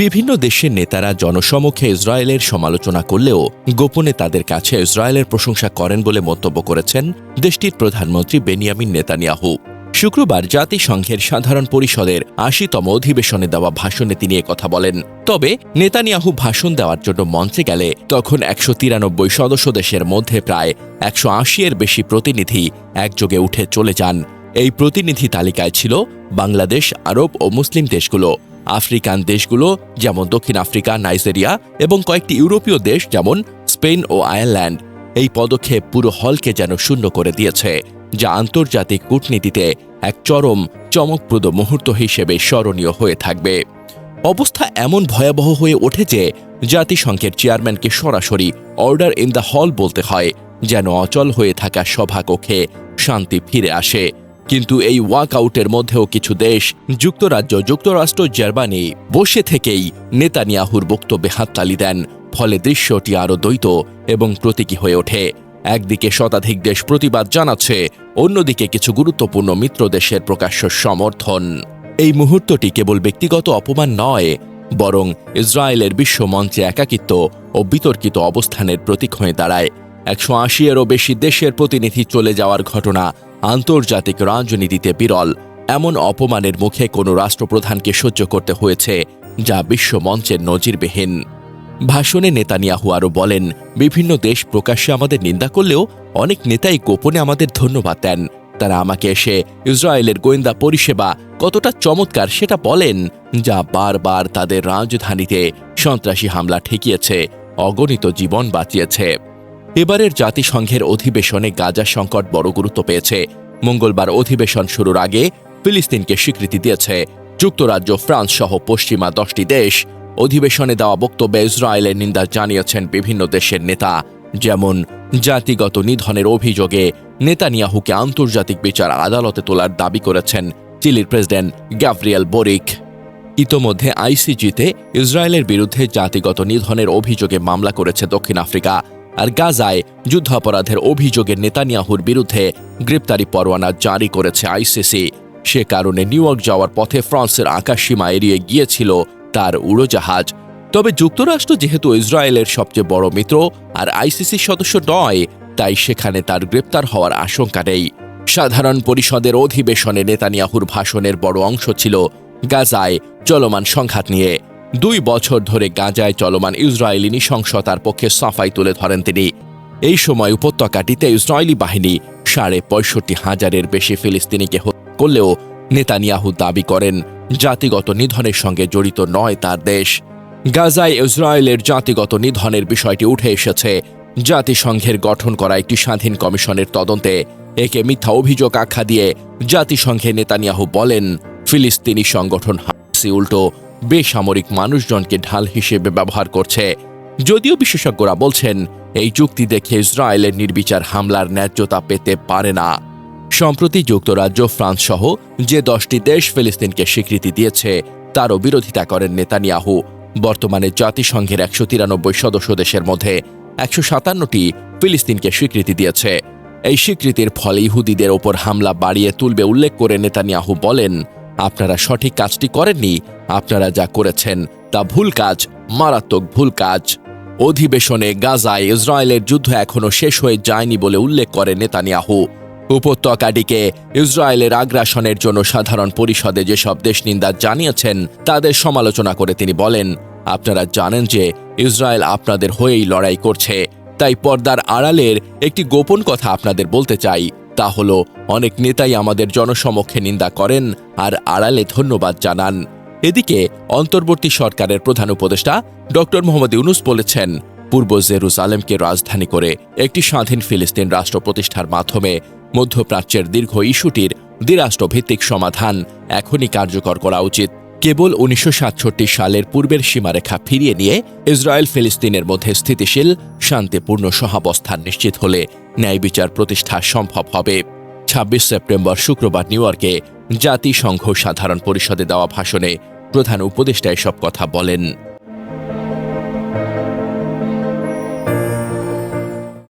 বিভিন্ন দেশের নেতারা জনসমক্ষে ইসরায়েলের সমালোচনা করলেও গোপনে তাদের কাছে ইসরায়েলের প্রশংসা করেন বলে মন্তব্য করেছেন দেশটির প্রধানমন্ত্রী বেনিয়ামিন নেতানিয়াহু। শুক্রবার জাতিসংঘের সাধারণ পরিষদের আশিতম অধিবেশনে দেওয়া ভাষণে তিনি কথা বলেন। তবে নেতানিয়াহু ভাষণ দেওয়ার জন্য মঞ্চে গেলে তখন একশো তিরানব্বই সদস্য দেশের মধ্যে প্রায় একশো আশি এর বেশি প্রতিনিধি একযোগে উঠে চলে যান। এই প্রতিনিধি তালিকায় ছিল বাংলাদেশ, আরব ও মুসলিম দেশগুলো। আফ্রিকান দেশগুলো যেমন দক্ষিণ আফ্রিকা, নাইজেরিয়া এবং কয়েকটি ইউরোপীয় দেশ যেমন স্পেন ও আয়ারল্যান্ড। এই পদক্ষেপ পুরো হলকে যেন শূন্য করে দিয়েছে, যা আন্তর্জাতিক কূটনীতিতে এক চরম, চমকপ্রদ মুহূর্ত হিসেবে স্মরণীয় হয়ে থাকবে। অবস্থা এমন ভয়াবহ হয়ে ওঠে যে জাতিসংঘের চেয়ারম্যানকে সরাসরি অর্ডার ইন দ্য হল বলতে হয়, যেন অচল হয়ে থাকা সভাকক্ষে শান্তি ফিরে আসে। কিন্তু এই ওয়াকআউটের মধ্যেও কিছু দেশ, যুক্তরাজ্য, যুক্তরাষ্ট্র, জার্মানি বসে থেকেই নেতানিয়াহুর বক্তব্যে হাততালি দেন। ফলে দৃশ্যটি আরও দ্বৈত এবং প্রতীকী হয়ে ওঠে। একদিকে শতাধিক দেশ প্রতিবাদ জানাচ্ছে, অন্যদিকে কিছু গুরুত্বপূর্ণ মিত্র দেশের প্রকাশ্য সমর্থন। এই মুহূর্তটি কেবল ব্যক্তিগত অপমান নয়, বরং ইসরায়েলের বিশ্বমঞ্চে একাকিত্ব ও বিতর্কিত অবস্থানের প্রতীক হয়ে দাঁড়ায়। একশো আশিয়েরও বেশি দেশের প্রতিনিধি চলে যাওয়ার ঘটনা আন্তর্জাতিক রাজনীতিতে বিরল। এমন অপমানের মুখে কোনো রাষ্ট্রপ্রধানকে সহ্য করতে হয়েছে, যা বিশ্ব মঞ্চের নজিরবিহীন। ভাষণে নেতানিয়াহু আরও বলেন, বিভিন্ন দেশ প্রকাশ্যে আমাদের নিন্দা করলেও অনেক নেতাই গোপনে আমাদের ধন্যবাদ দেন। তারা আমাকে এসে ইসরায়েলের গোয়েন্দা পরিষেবা কতটা চমৎকার সেটা বলেন, যা বারবার তাদের রাজধানীতে সন্ত্রাসী হামলা ঠেকিয়েছে, অগণিত জীবন বাঁচিয়েছে। এবারের জাতিসংঘের অধিবেশনে গাজা সংকট বড় গুরুত্ব পেয়েছে। মঙ্গলবার অধিবেশন শুরুর আগে ফিলিস্তিনকে স্বীকৃতি দিয়েছে। যুক্তরাজ্য, ফ্রান্স সহ পশ্চিমা দশটি দেশ অধিবেশনে দেওয়া বক্তব্যে ইসরায়েলের নিন্দা জানিয়েছেন বিভিন্ন দেশের নেতা, যেমন জাতিগত নিধনের অভিযোগে নেতানিয়াহুকে আন্তর্জাতিক বিচার আদালতে তোলার দাবি করেছেন চিলির প্রেসিডেন্ট গ্যাব্রিয়েল বোরিক। ইতোমধ্যে আইসিজিতে ইসরায়েলের বিরুদ্ধে জাতিগত নিধনের অভিযোগে মামলা করেছে দক্ষিণ আফ্রিকা। আর গাজায় যুদ্ধাপরাধের অভিযোগে নেতানিয়াহুর বিরুদ্ধে গ্রেপ্তারি পরোয়ানা জারি করেছে আইসিসি। সে কারণে নিউ ইয়র্ক যাওয়ার পথে ফ্রান্সের আকাশসীমা এড়িয়ে গিয়েছিল তার উড়োজাহাজ। তবে যুক্তরাষ্ট্র যেহেতু ইসরায়েলের সবচেয়ে বড় মিত্র আর আইসিসির সদস্য নয়, তাই সেখানে তার গ্রেপ্তার হওয়ার আশঙ্কা নেই। সাধারণ পরিষদের অধিবেশনে নেতানিয়াহুর ভাষণের বড় অংশ ছিল গাজায় চলমান সংঘাত নিয়ে। দুই বছর ধরে গাজায় চলমান ইসরায়েলি নৃশংসতার পক্ষে সাফাই তুলে ধরেন তিনি। এই সময় উপত্যকাটিতে ইসরায়েলি বাহিনী সাড়ে পঁয়ষট্টি হাজারের বেশি ফিলিস্তিনিকে হত্যা করলেও নেতানিয়াহু দাবি করেন, জাতিগত নিধনের সঙ্গে জড়িত নয় তার দেশ। গাজায় ইসরায়েলের জাতিগত নিধনের বিষয়টি উঠে এসেছে। জাতিসংঘের গঠন করা একটি স্বাধীন কমিশনের তদন্তে একে মিথ্যা অভিযোগ আখ্যা দিয়ে জাতিসংঘে নেতানিয়াহু বলেন, ফিলিস্তিনি সংগঠন হাসি উল্টো বেসামরিক মানুষজনকে ঢাল হিসেবে ব্যবহার করছে। যদিও বিশেষজ্ঞরা বলছেন, এই চুক্তি দেখে ইসরায়েলের নির্বিচার হামলার ন্যায্যতা পেতে পারে না। সম্প্রতি যুক্তরাজ্য, ফ্রান্স সহ যে দশটি দেশ ফিলিস্তিনকে স্বীকৃতি দিয়েছে, তারও বিরোধিতা করেন নেতানিয়াহু। বর্তমানে জাতিসংঘের একশো তিরানব্বই সদস্য দেশের মধ্যে একশো সাতান্নটি ফিলিস্তিনকে স্বীকৃতি দিয়েছে। এই স্বীকৃতির ফলে ইহুদিদের ওপর হামলা বাড়িয়ে তুলবে উল্লেখ করে নেতানিয়াহু বলেন আপনারা সঠিক কাজটি করেননি, আপনারা যা করেছেন তা ভুল কাজ, মারাত্মক ভুল কাজ। অধিবেশনে গাজায় ইসরায়েলের যুদ্ধ এখনও শেষ হয়ে যায়নি বলে উল্লেখ করে নেতানিয়াহু। উপত্যকাটিকে ইসরায়েলের আগ্রাসনের জন্য সাধারণ পরিষদে যেসব দেশ নিন্দা জানিয়েছেন, তাদের সমালোচনা করে তিনি বলেন, আপনারা জানেন যে ইসরায়েল আপনাদের হয়েই লড়াই করছে, তাই পর্দার আড়ালের একটি গোপন কথা আপনাদের বলতে চাই। তা হল, অনেক নেতাই আমাদের জনসমক্ষে নিন্দা করেন আর আড়ালে ধন্যবাদ জানান। এদিকে, অন্তর্বর্তী সরকারের প্রধান উপদেষ্টা ডক্টর মোহাম্মদ ইউনুস বলেছেন, পূর্ব জেরুজালেমকে রাজধানী করে একটি স্বাধীন ফিলিস্তিন রাষ্ট্র প্রতিষ্ঠার মাধ্যমে মধ্যপ্রাচ্যের দীর্ঘ ইস্যুটির দ্বিরাষ্ট্রভিত্তিক সমাধান এখনই কার্যকর করা উচিত। কেবল উনিশশো সাতষট্টি সালের পূর্বের সীমারেখা ফিরিয়ে নিয়ে ইসরায়েল ফিলিস্তিনের মধ্যে স্থিতিশীল, শান্তিপূর্ণ সহাবস্থান নিশ্চিত হলে ন্যায় বিচার প্রতিষ্ঠা সম্ভব হবে। ছাব্বিশ সেপ্টেম্বর শুক্রবার নিউ ইয়র্কে জাতিসংঘ সাধারণ পরিষদে দেওয়া ভাষণে প্রধান উপদেষ্টা এসব কথা বলেন।